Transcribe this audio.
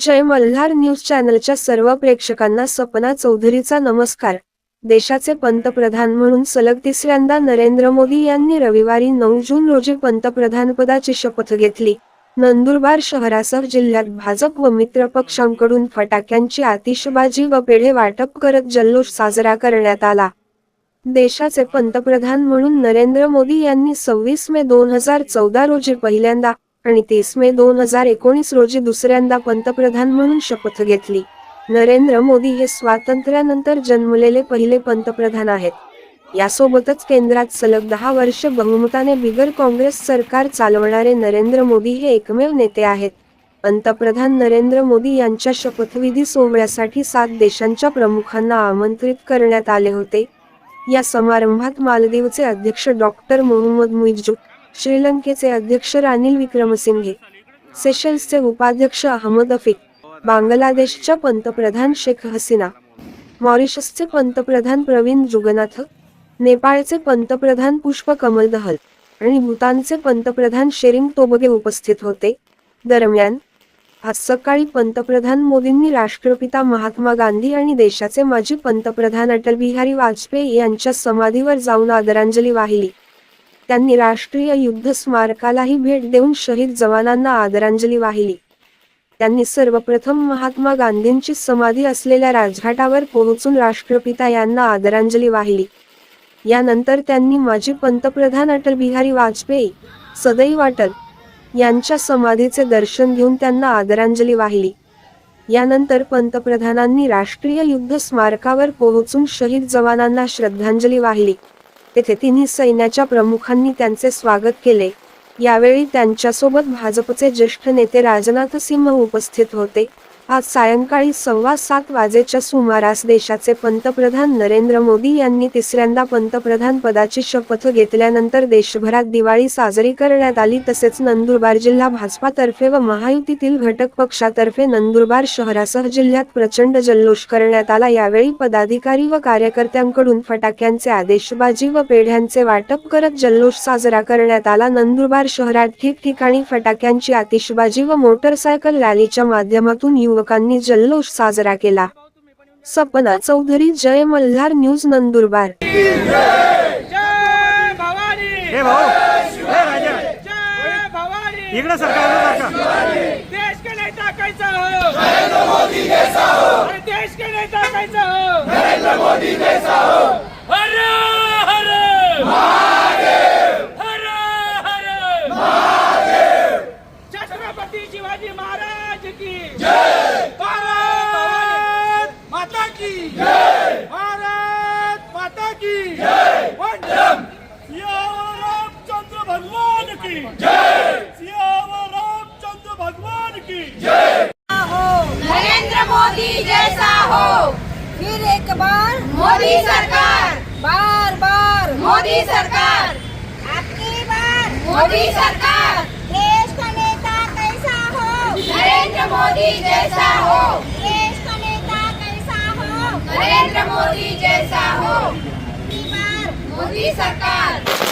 जय Malhar news चॅनलच्या सर्व प्रेक्षकांना सपना चौधरीचा नमस्कार. देशाचे पंतप्रधान म्हणून सलग तिसऱ्यांदा नरेंद्र मोदी यांनी रविवारी नऊ जून रोजी पंतप्रधानपदाची शपथ घेतली. नंदुरबार शहरासह जिल्ह्यात भाजप व मित्र पक्षांकडून फटाक्यांची आतिषबाजी व पेढे वाटप करत जल्लोष साजरा करण्यात आला. देशाचे पंतप्रधान म्हणून नरेंद्र मोदी यांनी सव्वीस मे दोन हजार चौदा रोजी पहिल्यांदा आणि तीस मे दोन हजार एकोणीस रोजी दुसऱ्यांदा पंतप्रधान म्हणून शपथ घेतली. नरेंद्र मोदी हे स्वातंत्र्यानंतर जन्मलेले पहिले पंतप्रधान आहेत. यासोबतच केंद्रात सलग दहा वर्ष बहुमताने बिगर काँग्रेस सरकार चालवणारे नरेंद्र मोदी हे एकमेव नेते आहेत. पंतप्रधान नरेंद्र मोदी यांच्या शपथविधी सोहळ्यासाठी सात देशांच्या प्रमुखांना आमंत्रित करण्यात आले होते. या समारंभात मालदीवचे अध्यक्ष डॉक्टर मोहम्मद मुइज्जू श्रीलंकेचे अध्यक्ष रानिल विक्रमसिंघे सेशल्सचे उपाध्यक्ष अहमद अफिक बांगलादेशच्या पंतप्रधान शेख हसीना मॉरिशसचे पंतप्रधान प्रवीण जुगनाथ नेपाळचे पंतप्रधान पुष्प कमल दहल आणि भूतानचे पंतप्रधान शेरिंग तोबगे उपस्थित होते. दरम्यान आज सकाळी पंतप्रधान मोदींनी राष्ट्रपिता महात्मा गांधी आणि देशाचे माजी पंतप्रधान अटल बिहारी वाजपेयी यांच्या समाधीवर जाऊन आदरांजली वाहिली. त्यांनी राष्ट्रीय युद्ध स्मारकालाही भेट देऊन शहीद जवानांना आदरांजली वाहिली. त्यांनी सर्वप्रथम महात्मा गांधींची समाधी असलेल्या राजघाटावर पोहोचून राष्ट्रपिता यांना आदरांजली वाहिली. यानंतर त्यांनी माजी पंतप्रधान अटल बिहारी वाजपेयी सदैव अटल यांच्या समाधीचे दर्शन घेऊन त्यांना आदरांजली वाहिली. यानंतर पंतप्रधानांनी राष्ट्रीय युद्ध स्मारकावर पोहोचून शहीद जवानांना श्रद्धांजली वाहिली. तेथे तिन्ही सैन्याच्या प्रमुखांनी त्यांचे स्वागत केले. यावेळी त्यांच्यासोबत भाजपचे ज्येष्ठ नेते राजनाथ सिंह उपस्थित होते. आज सायंकाळी सव्वा सात वाजेच्या सुमारास देशाचे पंतप्रधान नरेंद्र मोदी यांनी तिसऱ्यांदा पंतप्रधान पदाची शपथ घेतल्यानंतर देशभरात दिवाळी साजरी करण्यात आली. तसेच नंदुरबार जिल्हा भाजपातर्फे व महायुतीतील घटक पक्षातर्फे नंदुरबार शहरासह जिल्ह्यात प्रचंड जल्लोष करण्यात आला. यावेळी पदाधिकारी व कार्यकर्त्यांकडून फटाक्यांचे आदेशबाजी व पेढ्यांचे वाटप करत जल्लोष साजरा करण्यात आला. नंदुरबार शहरात ठिकठिकाणी फटाक्यांची आतिषबाजी व मोटरसायकल रॅलीच्या माध्यमातून युवकांनी जल्लोष साजरा केला. सपना चौधरी जय मल्हार न्यूज नंदुरबार. जय भवानी भाऊ राजा. जय भवानी इकडे सरका इकडे सरका. देश के नेता कैसा हो? की। जय। सियावर रामचंद्र भगवान की। जय। हो। नरेंद्र मोदी जैसा हो। फिर एक बार मोदी सरकार। बार बार मोदी सरकार। आपकी बार मोदी सरकार। देश का नेता कैसा हो? नरेंद्र मोदी जैसा हो। देश का नेता कैसा हो? नरेंद्र मोदी जैसा हो। मोदी सरकार।